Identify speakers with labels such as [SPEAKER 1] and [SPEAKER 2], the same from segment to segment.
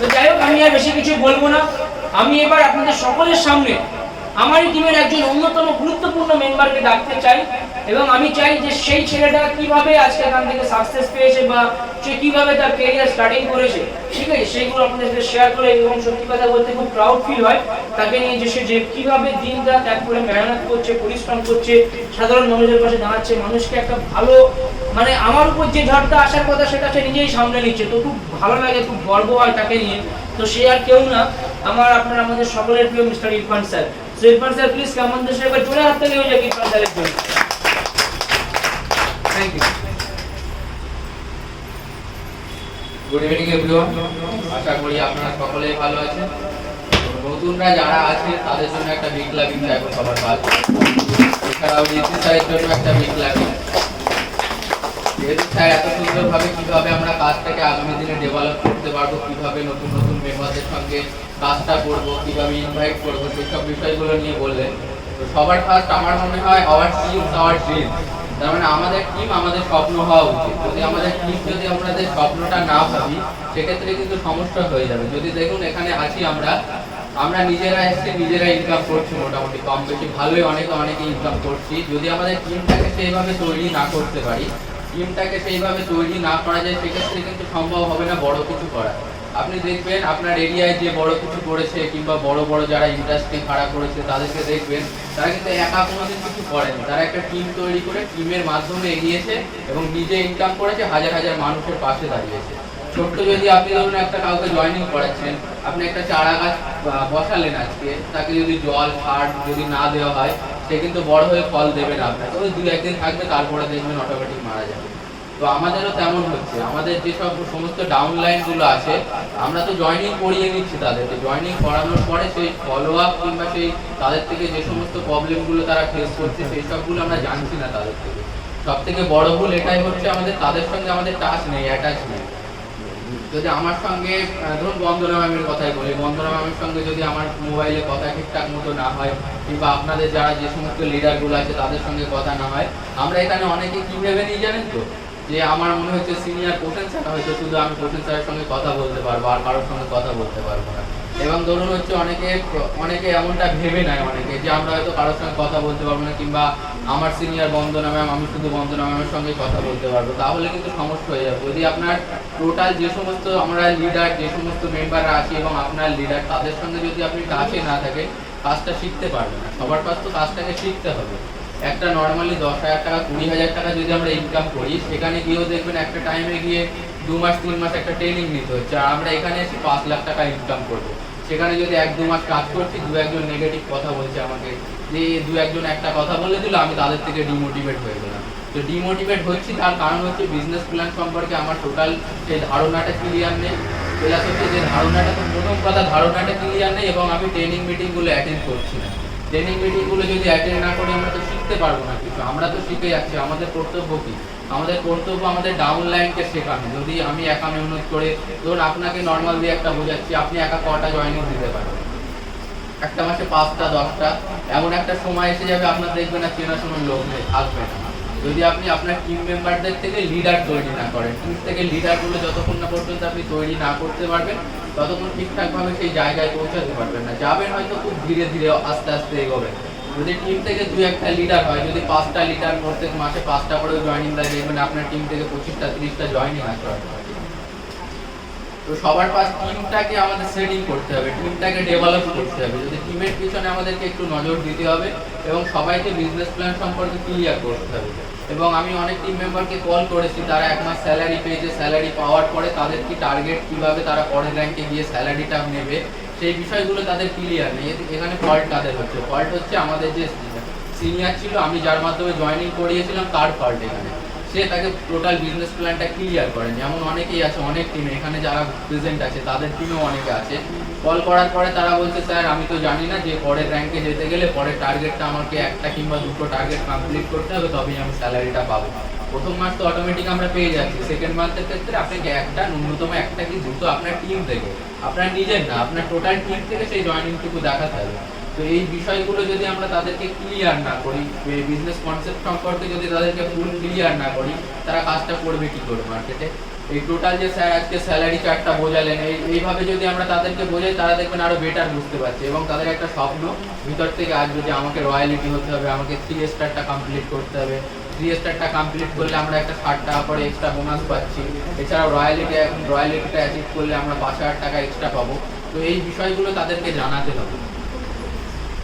[SPEAKER 1] তো যাই হোক আমি আর বেশি কিছু বলব না। আমি এবার আপনাদের সকলের সামনে আমারই টিমের একজন অন্যতম গুরুত্বপূর্ণ মেম্বারকে ডাকতে চাই এবং আমি চাই যে সেই ছেলেটা কীভাবে আজকে এখান থেকে সাকসেস পেয়েছে বা সে কীভাবে তার কেরিয়ার স্টার্টিং করেছে। ঠিক আছে? সেইগুলো সাথে শেয়ার করে এবং সত্যি কথা বলতে খুব প্রাউড ফিল হয়। তাকে নিয়ে যে সে যে কীভাবে দিন রাত এক করে মেহনত করছে, পরিশ্রম করছে, সাধারণ মানুষের পাশে দাঁড়াচ্ছে, মানুষকে একটা ভালো মানে আমার উপর যে ঝড়টা আসার কথা সেটা সে নিজেই সামলে নিচ্ছে। তো খুব ভালো লাগে, খুব গর্ব হয় তাকে নিয়ে। তো সে আর কেউ না। আমার আপনার আমাদের সকলের প্রিয় mister Irfan sir. Irfan sir please কেমন দেশে একবার জোরে হাত থেকে হয়ে যাক ইরফান স্যারের জন্য thank you
[SPEAKER 2] good evening everyone আশা করি আপনারা সকলেই ভালো আছেন। নতুনরা যারা আছে, তাদের জন্য একটা বিগ লাভিং এখন সবার কাজ এছাড়াও নীতি স্যারের জন্য একটা বিগ লাভিং যেহেতু স্যার এত সুন্দরভাবে কীভাবে আমরা কাজটাকে আগামী দিনে ডেভেলপ করতে পারব, কীভাবে নতুন নতুন মেম্বারদের সঙ্গে কাজটা করব কীভাবে ইনভাইট করব সেসব বিষয়গুলো নিয়ে বললেন তো সবার ফার্স্ট আমার মনে হয় আওয়ার টিম আওয়ার ড্রিম তার মানে আমাদের টিম আমাদের স্বপ্ন হওয়া উচিত। যদি আমাদের টিম যদি আমাদের স্বপ্নটা না ভাবি, সেক্ষেত্রে কিন্তু সমস্যা হয়ে যাবে। যদি দেখুন এখানে আছি আমরা আমরা নিজেরা এসে নিজেরা ইনকাম করছি মোটামুটি। কম বেশি ভালোই অনেকে অনেকে ইনকাম করছি। যদি আমাদের টিমটাকে সেইভাবে তৈরি না করতে পারি টিমটাকে সেইভাবে তৈরি না করা যায়, সেক্ষেত্রে কিন্তু সম্ভব হবে না বড় কিছু করা। আপনি দেখবেন আপনার এরিয়ায় যে বড় কিছু করেছে কিংবা বড় বড় যারা ইন্ডাস্ট্রি খাড়া করেছে, তাদেরকে দেখবেন তারা কিন্তু একা কোনোদিন কিছু করেনি। তারা একটা টিম তৈরি করে টিমের মাধ্যমে এগিয়েছে এবং নিজে ইনকাম করেছে, হাজার হাজার মানুষের পাশে দাঁড়িয়েছে। ছোট্ট যদি আপনি ধরুন একটা কাউকে জয়েনিং করাচ্ছেন, আপনি একটা চারা গাছ বসালেন আজকে, তাকে যদি জল, সার যদি না দেওয়া হয়, সে কিন্তু বড় হয়ে ফল দেবে না আপনাকে। ওই দু একদিন থাকবে, তারপরে দেখবেন অটোমেটিক মারা যাবে। তো আমাদেরও তেমন হচ্ছে। আমাদের যেসব সমস্ত ডাউনগুলো আছে, আমরা তো জয়েনিং করিয়ে নিচ্ছি তাদেরকে। জয়েনিং করানোর পরে সেই ফলো আপ কিংবা সেই তাদের থেকে যে সমস্ত প্রবলেমগুলো তারা ফেস করছে, সেই সবগুলো আমরা জানছি না তাদের থেকে। সব থেকে বড় ভুল এটাই হচ্ছে আমাদের, তাদের সঙ্গে আমাদের টাচ নেই অ্যাটাচ নেই। যদি আমার সঙ্গে ধরুন বন্দনা ম্যামের কথাই বলি, বন্দনা ম্যামের সঙ্গে যদি আমার মোবাইলে কথা ঠিকঠাক মতো না হয়, কিংবা আপনাদের যারা যে সমস্ত লিডারগুলো আছে, তাদের সঙ্গে কথা না হয়, আমরা এখানে অনেকে কি ভেবে নিই জানেন তো? যে আমার মনে হচ্ছে সিনিয়র পোষণ স্যার হয়তো শুধু আমি পোষণ স্যারের সঙ্গে কথা বলতে পারব আর কারোর সঙ্গে কথা বলতে পারব না। এবং ধরুন হচ্ছে অনেকে অনেকে এমনটা ভেবে নেয় অনেকে যে আমরা হয়তো কারোর সঙ্গে কথা বলতে পারব না কিংবা আমার সিনিয়র বন্দনা ম্যাম আমি শুধু বন্দনা ম্যামের সঙ্গে কথা বলতে পারব। তাহলে কিন্তু সমস্যা হয়ে যাবে। যদি আপনার টোটাল যে সমস্ত আমরা লিডার যে সমস্ত মেম্বাররা আছি এবং আপনার লিডার তাদের সঙ্গে যদি আপনি কাছে না থাকেন, কাজটা শিখতে পারবেন না। সবার কাছ তো কাজটাকে শিখতে হবে। একটা নর্মালি দশ হাজার টাকা, কুড়ি হাজার টাকা যদি আমরা ইনকাম করি, সেখানে গিয়েও দেখবেন একটা টাইমে গিয়ে দু মাস, তিন মাস একটা ট্রেনিং নিতে হচ্ছে। আর আমরা এখানে এসে পাঁচ লাখ টাকা ইনকাম করব। সেখানে যদি এক, দু মাস কাজ করছি, দু একজন নেগেটিভ কথা বলছে আমাকে, যে দু একজন একটা কথা বলে দিল, আমি তাদের থেকে ডিমোটিভেট হয়ে গেলাম। তো ডিমোটিভেট হচ্ছি, তার কারণ হচ্ছে বিজনেস প্ল্যান সম্পর্কে আমার টোটাল সেই ধারণাটা ক্লিয়ার নেই। প্লাস হচ্ছে যে ধারণাটা, তো প্রথম কথা ধারণাটা ক্লিয়ার নেই এবং আমি ট্রেনিং মিটিংগুলো অ্যাটেন্ড করছি না। ট্রেনিং যদি অ্যাটেন্ড না করি আমরা তো শিখতে পারব না কিছু। আমরা তো শিখে যাচ্ছি, আমাদের কর্তব্য কি? আমাদের কর্তব্য আমাদের ডাউন লাইনকে শেখানো। যদি আমি একা মেহনত করে, ধরুন আপনাকে নর্মাল দিয়ে একটা বোঝাচ্ছি, আপনি একা কটা জয়েনিং দিতে পারবেন একটা মাসে পাঁচটা, দশটা, এমন একটা সময় এসে যাবে আপনার দেখবেন না চেনাশোনার লোক থাকবে না। যদি আপনি আপনার টিম মেম্বারদের থেকে লিডার তৈরি না করেন টিম থেকে লিডারগুলো যতক্ষণ না পর্যন্ত আপনি তৈরি না করতে পারবেন ততক্ষণ ঠিকঠাকভাবে সেই জায়গায় পৌঁছাতে পারবেন না, যাবেন হয়তো খুব ধীরে ধীরে আস্তে আস্তে এগোবেন যদি টিম থেকে দু একটা লিডার হয়, যদি পাঁচটা লিডার প্রত্যেক মাসে পাঁচটা করে জয়েনিং দেয়, দেখবেন আপনার টিম থেকে পঁচিশটা, তিরিশটা জয়েনিং আসতে হবে তো সবার পাশ টিমটাকে আমাদের সেটিং করতে হবে টিমটাকে ডেভেলপ করতে হবে। যদি টিমের পিছনে আমাদেরকে একটু নজর দিতে হবে এবং সবাইকে বিজনেস প্ল্যান সম্পর্কে ক্লিয়ার করতে হবে। এবং আমি অনেক টিম মেম্বারকে কল করেছি, তারা এক মাস স্যালারি পেয়েছে স্যালারি পাওয়ার পরে তাদের কি টার্গেট কীভাবে তারা পরের র্যাঙ্কে গিয়ে স্যালারিটা নেবে, সেই বিষয়গুলো তাদের ক্লিয়ার নেই। এখানে ফল্ট তাদের হচ্ছে। ফল্ট হচ্ছে আমাদের যে সিনিয়র ছিল, আমি যার মাধ্যমে জয়নিং করিয়েছিলাম, তার ফল্ট এখানে। সে তাকে টোটাল বিজনেস প্ল্যানটা ক্লিয়ার করেন যেমন অনেকেই আছে, অনেক টিমে এখানে যারা প্রেজেন্ট আছে, তাদের টিমেও অনেকে আছে। কল করার পরে তারা বলছে, স্যার, আমি তো জানি না যে পরের র্যাঙ্কে যেতে গেলে পরের টার্গেটটা আমাকে একটা কিংবা দুটো টার্গেট কমপ্লিট করতে হবে, তবেই আমি স্যালারিটা পাবো। প্রথম মাস তো অটোমেটিক আমরা পেয়ে যাচ্ছি। সেকেন্ড মান্থের ক্ষেত্রে আপনাকে একটা, ন্যূনতম একটা কি দুটো আপনার টিম থেকে আপনার নিজের না, আপনার টোটাল টিম থেকে সেই জয়েনিংটুকু দেখাতে হবে। তো এই বিষয়গুলো যদি আমরা তাদেরকে ক্লিয়ার না করি বিজনেস কনসেপ্ট সম্পর্কে যদি তাদেরকে ফুল ক্লিয়ার না করি, তারা কাজটা করবে কি করে মার্কেটে এই টোটাল যে স্যার আজকে স্যালারি চার্টটা বোঝালেন, এই, এইভাবে যদি আমরা তাদেরকে বোঝাই, তারা দেখবেন আরও বেটার বুঝতে পারছে এবং তাদের একটা স্বপ্ন, ভিতর থেকে আসবে যে আমাকে রয়্যালিটি হতে হবে, আমাকে থ্রি স্টারটা কমপ্লিট করতে হবে। থ্রি স্টারটা কমপ্লিট করলে আমরা একটা ষাট টাকা করে এক্সট্রা বোনাস পাচ্ছি। এছাড়াও রয়্যালিটি এখন রয়্যালিটিটা অ্যাচিভ করলে আমরা পাঁচ হাজার টাকা এক্সট্রা পাবো। তো এই বিষয়গুলো তাদেরকে জানাতে হবে।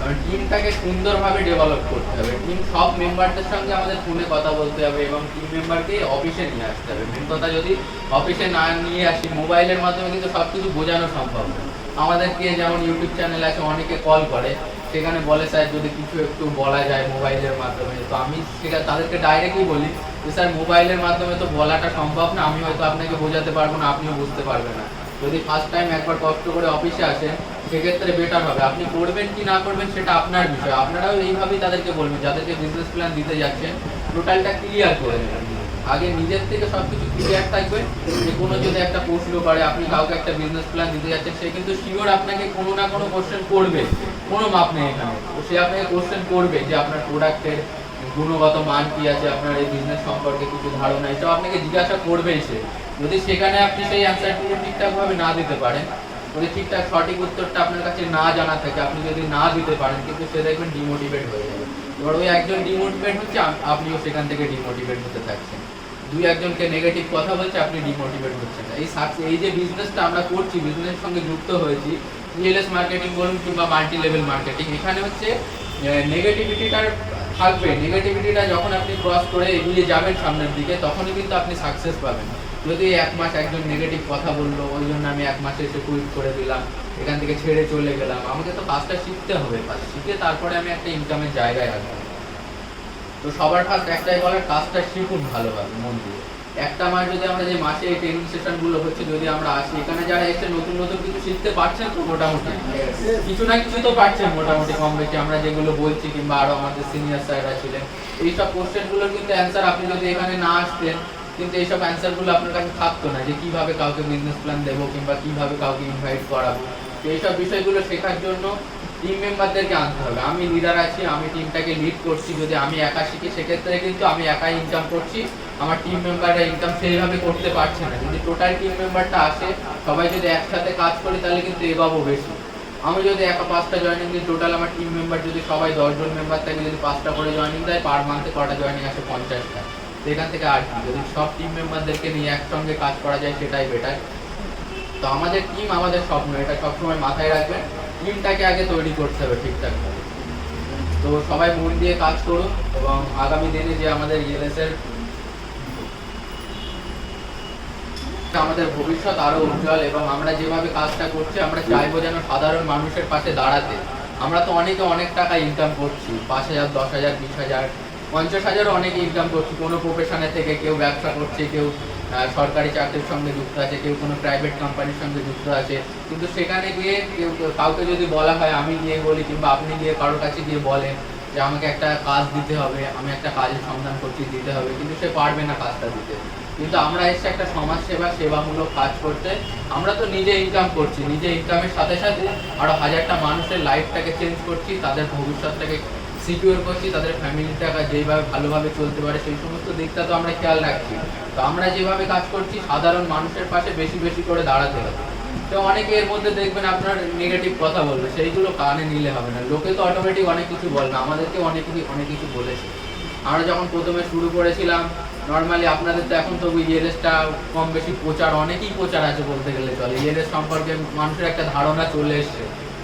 [SPEAKER 2] টিমটাকে সুন্দরভাবে ডেভেলপ করতে হবে। টিম সব মেম্বারদের সঙ্গে আমাদের ফোনে কথা বলতে হবে এবং টিম মেম্বারকে অফিসে নিয়ে আসতে হবে। মেন কথা যদি অফিসে না নিয়ে আসি মোবাইলের মাধ্যমে কিন্তু সব কিছু বোঝানো সম্ভব না। আমাদেরকে যেমন ইউটিউব চ্যানেল আছে, অনেকে কল করে। সেখানে বলে, স্যার, যদি কিছু একটু বলা যায় মোবাইলের মাধ্যমে, তো আমি সেটা তাদেরকে ডাইরেক্টলি বলি যে, স্যার মোবাইলের মাধ্যমে তো বলাটা সম্ভব না। আমি হয়তো আপনাকে বোঝাতে পারব না, আপনিও বুঝতে পারবেন না। যদি ফার্স্ট টাইম একবার কষ্ট করে অফিসে আসেন সেক্ষেত্রে বেটার হবে। আপনি করবেন কি না করবেন সেটা আপনার বিষয়। আপনারাও এইভাবেই তাদেরকে বলবেন, যাদেরকে বিজনেস প্ল্যান দিতে যাচ্ছেন টোটালটা ক্লিয়ার করে নেবেন আগে নিজের থেকে সব কিছু ক্লিয়ার থাকবে, যে কোনো যদি একটা প্রশ্ন করে আপনি কাউকে একটা বিজনেস প্ল্যান দিতে যাচ্ছেন, সে কিন্তু শিওর আপনাকে কোনো না কোনো কোশ্চেন করবে। কোনো মাপ নেই এখানে। সে আপনাকে কোশ্চেন করবে যে আপনার প্রোডাক্টের গুণগত মান কি আছে, আপনার এই বিজনেস সম্পর্কে কিছু ধারণা। এসব আপনাকে জিজ্ঞাসা করবেই সে। যদি সেখানে আপনি সেই অ্যান্সারগুলো ঠিকঠাকভাবে না দিতে পারেন যদি ঠিকঠাক সঠিক উত্তরটা আপনার কাছে না জানা থাকে, আপনি যদি না দিতে পারেন, কিন্তু সে দেখবেন ডিমোটিভেট হয়ে যাবে। এবার ওই একজন ডিমোটিভেট হচ্ছে আপনিও সেখান থেকে ডিমোটিভেট হতে থাকছেন। দুই একজনকে নেগেটিভ কথা বলছে, আপনি ডিমোটিভেট হচ্ছেন এই এই যে বিজনেসটা আমরা করছি বিজনেসের সঙ্গে যুক্ত হয়েছি রিয়েলএস মার্কেটিং বলুন কিংবা মাল্টি লেভেল মার্কেটিং এখানে হচ্ছে নেগেটিভিটিটার থাকবে। নেগেটিভিটিটা যখন আপনি ক্রস করে এগিয়ে যাবেন সামনের দিকে, তখনই কিন্তু আপনি সাকসেস পাবেন। যদি এক মাস একজন নেগেটিভ কথা বলল, ওই জন্য আমি এক মাসে এসে কুইট করে দিলাম, এখান থেকে ছেড়ে চলে গেলাম। আমাকে তো কাজটা শিখতে হবে, কাজ শিখে তারপরে আমি একটা ইনকামের জায়গায় আসব। তো সবার ফার্স্ট একটাই বলার কাজটা শিখুন ভালোভাবে, মন দিয়ে। একটা মাস যদি আমরা যে মাসে এই ট্রেনিং সেশনগুলো হচ্ছে, যদি আমরা আসি, এখানে যারা এসে নতুন নতুন কিছু শিখতে পারছেন তো মোটামুটি। কিছু না কিছু তো পারছেন মোটামুটি কম বেশি, আমরা যেগুলো বলছি কিংবা আরও আমাদের সিনিয়র স্যাররা ছিলেন, এইসব কোশ্চেনগুলোর কিন্তু অ্যান্সার আপনি যদি এখানে না আসতেন কিন্তু এইসব অ্যান্সারগুলো আপনার কাছে থাকতো না যে কীভাবে কাউকে বিজনেস প্ল্যান দেবো কিংবা কীভাবে কাউকে ইনভাইট করাবো। তো এইসব বিষয়গুলো শেখার জন্য টিম মেম্বারদেরকে আনতে হবে। আমি লিডার আছি, আমি টিমটাকে লিড করছি। যদি আমি একা শিখি, সেক্ষেত্রে কিন্তু আমি একাই ইনকাম করছি। আমার টিম মেম্বাররা ইনকাম সেইভাবে করতে পারছে না। যদি টোটাল টিম মেম্বারটা আসে, সবাই যদি একসাথে কাজ করি, তাহলে কিন্তু এভাবো বেশি। আমি যদি একা পাঁচটা জয়েনিং দিই টোটাল আমার টিম মেম্বার যদি সবাই দশজন মেম্বার থাকে, যদি পাঁচটা করে জয়েনিং দেয় পার মান্থে কটা জয়েনিং আসে? পঞ্চাশটা। এখান থেকে আর যদি সব টিম মেম্বারদেরকে নিয়ে একসঙ্গে কাজ করা যায়, সেটাই বেটার তো আমাদের টিম আমাদের স্বপ্ন, এটা সবসময় মাথায় রাখবেন। টিমটাকে আগে তৈরি করতে হবে ঠিকঠাক তো সবাই মন দিয়ে কাজ করুন এবং আগামী দিনে যে আমাদের ইএলএস এর আমাদের ভবিষ্যৎ আরও উজ্জ্বল এবং আমরা যেভাবে কাজটা করছি, আমরা চাইব যেন সাধারণ মানুষের পাশে দাঁড়াতে। আমরা তো অনেকে অনেক টাকা ইনকাম করছি, পাঁচ হাজার, দশ হাজার, বিশ হাজার। পঞ্চাশ হাজারও অনেকে ইনকাম করছি। কোনো প্রফেশনে থেকে কেউ ব্যবসা করছে, কেউ সরকারি চাকরির সঙ্গে যুক্ত আছে, কেউ কোনো প্রাইভেট কোম্পানির সঙ্গে যুক্ত আছে। কিন্তু সেখানে গিয়ে কেউ কাউকে যদি বলা হয়, আমি গিয়ে বলি কিংবা আপনি গিয়ে কারোর কাছে গিয়ে বলেন যে আমাকে একটা কাজ দিতে হবে, আমি একটা কাজের সন্ধান করছি, দিতে হবে। কিন্তু সে পারবে না কাজটা দিতে। কিন্তু আমরা এসে একটা সমাজ সেবা সেবামূলক কাজ করতে, আমরা তো নিজে ইনকাম করছি। নিজে ইনকামের সাথে সাথে আরও হাজারটা মানুষের লাইফটাকে চেঞ্জ করছি, তাদের ভবিষ্যৎটাকে সিকিউর করছি, তাদের ফ্যামিলিটাকে যেভাবে ভালোভাবে চলতে পারে, সেই সমস্ত দিকটা তো আমরা খেয়াল রাখছি। তো আমরা যেভাবে কাজ করছি, সাধারণ মানুষের পাশে বেশি বেশি করে দাঁড়াতে হবে। তো অনেকে এর মধ্যে দেখবেন আপনার নেগেটিভ কথা বলবে, সেইগুলো কানে নিলে হবে না। লোকে তো অটোমেটিক অনেক কিছু বলবে আমাদেরকে অনেক কিছু অনেক কিছু বলেছে। আমরা যখন প্রথমে শুরু করেছিলাম নর্মালি আপনাদের তো এখন তো ইএলএসটা কম বেশি প্রচার, অনেকেই প্রচার আছে বলতে গেলে চলে। ইএলএস সম্পর্কে মানুষের একটা ধারণা চলে এসছে।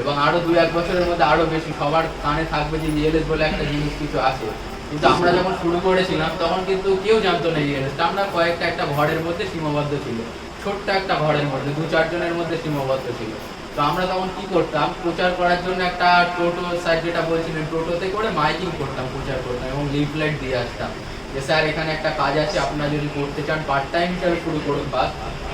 [SPEAKER 2] এবং আরও দুই, এক বছরের মধ্যে আরও বেশি সবার কানে থাকবে যে ইএলএস বলে একটা জিনিস কিছু আছে। কিন্তু আমরা যখন শুরু করেছিলাম, তখন কিন্তু কেউ জানতো না ইএলএসটা আমরা কয়েকটা একটা ঘরের মধ্যে সীমাবদ্ধ ছিল। ছোট্ট একটা ঘরের মধ্যে, দু, চারজনের মধ্যে সীমাবদ্ধ ছিল। তো আমরা তখন কি করতাম, প্রচার করার জন্য একটা টোটো স্যার যেটা বলছিলেন, টোটোতে করে মাইকিং করতাম, প্রচার করতাম এবং লিফলেট দিয়ে আসতাম। যে স্যার, এখানে একটা কাজ আছে, আপনারা যদি করতে চান পার্ট টাইম হিসাবে শুরু করুন কাজ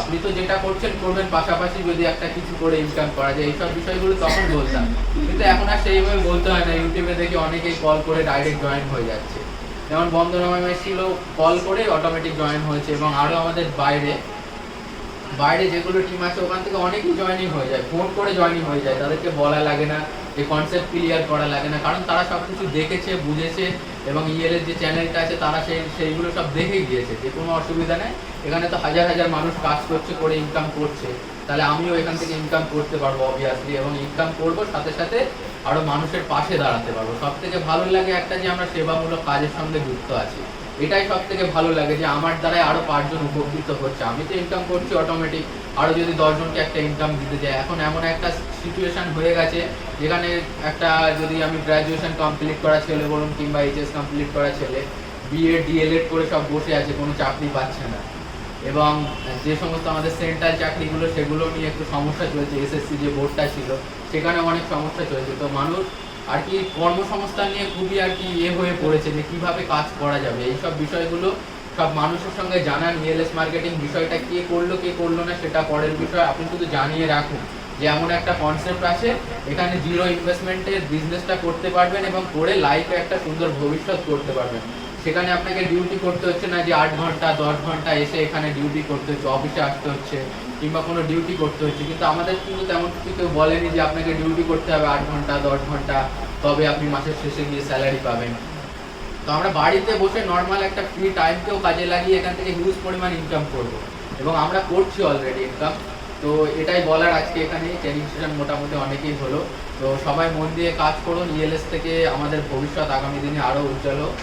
[SPEAKER 2] আপনি তো যেটা করছেন, করবেন পাশাপাশি যদি একটা কিছু করে ইনকাম করা যায়, এইসব বিষয়গুলো তখন বলতাম। কিন্তু এখন আর সেইভাবে বলতে হয় না, ইউটিউবে দেখি অনেকেই কল করে ডাইরেক্ট জয়েন হয়ে যাচ্ছে। যেমন বন্দনা এসেছিল কল করে অটোমেটিক জয়েন হয়েছে এবং আরও আমাদের বাইরে বাইরে যেগুলো টিম আছে, ওখান থেকে অনেকেই জয়েনিং হয়ে যায় ফোন করে জয়েনিং হয়ে যায়। তাদেরকে বলা লাগে না, যে কনসেপ্ট ক্লিয়ার করা লাগে না, কারণ তারা সব কিছু দেখেছে, বুঝেছে এবং ইএল এর যে চ্যানেলটা আছে, তারা সেই, সেইগুলো সব দেখে গিয়েছে, যে কোনো অসুবিধা নেই। এখানে তো হাজার হাজার মানুষ কাজ করছে, করে ইনকাম করছে। তাহলে আমিও এখান থেকে ইনকাম করতে পারব অবভিয়াসলি এবং ইনকাম করব, সাথে সাথে আরও মানুষের পাশে দাঁড়াতে পারব। সব থেকে ভালো লাগে একটা যে আমরা সেবামূলক কাজের সঙ্গে যুক্ত আছি। এটাই সব থেকে ভালো লাগে যে আমার দ্বারাই আরও পাঁচজন উপকৃত হচ্ছে। আমি তো ইনকাম করছি অটোমেটিক আরও যদি দশজনকে একটা ইনকাম দিতে যাই এখন এমন একটা সিচুয়েশন হয়ে গেছে, যেখানে একটা যদি আমি গ্রাজুয়েশন কমপ্লিট করা ছেলে বলুন কিংবা এইচএস কমপ্লিট করা ছেলে বিএ ডিএলএড করে সব বসে আছে, কোনো চাকরি পাচ্ছে না। এবং যে সমস্ত আমাদের সেন্ট্রাল চাকরিগুলো, সেগুলো নিয়ে একটু সমস্যা চলছে, এসএসসি যে বোর্ডটা ছিল, সেখানে অনেক সমস্যা চলছে। তো মানুষ আর কি কর্মসংস্থান নিয়ে খুবই আর কি ইয়ে হয়ে পড়েছে যে কীভাবে কাজ করা যাবে। এইসব বিষয়গুলো সব মানুষের সঙ্গে জানান রিয়েলএস মার্কেটিং বিষয়টা কে করল কে করল না, সেটা পরের বিষয়। আপনি শুধু জানিয়ে রাখুন যে এমন একটা কনসেপ্ট আছে, এখানে জিরো ইনভেস্টমেন্টে বিজনেসটা করতে পারবেন এবং করে লাইফে একটা সুন্দর ভবিষ্যৎ করতে পারবেন। সেখানে আপনাকে ডিউটি করতে হচ্ছে না যে আট ঘণ্টা, দশ ঘণ্টা এসে এখানে ডিউটি করতে হচ্ছে অফিসে আসতে হচ্ছে, কিংবা কোনো ডিউটি করতে হচ্ছে। কিন্তু আমাদের কিন্তু তেমন কিছু কেউ বলেনি যে আপনাকে ডিউটি করতে হবে আট ঘণ্টা, দশ ঘণ্টা, তবে আপনি মাসের শেষে গিয়ে স্যালারি পাবেন। তো আমরা বাড়িতে বসে নর্মাল একটা ফ্রি টাইমকেও কাজে লাগিয়ে এখান থেকে হিউজ পরিমাণ ইনকাম করব। এবং আমরা করছি অলরেডি ইনকাম তো এটাই বলার আজকে এখানে ট্রেনিং সেশন মোটামুটি অনেকেই হলো। তো সবাই মন দিয়ে কাজ করুন ইএলএস থেকে আমাদের ভবিষ্যৎ আগামী দিনে আরও উজ্জ্বল হোক।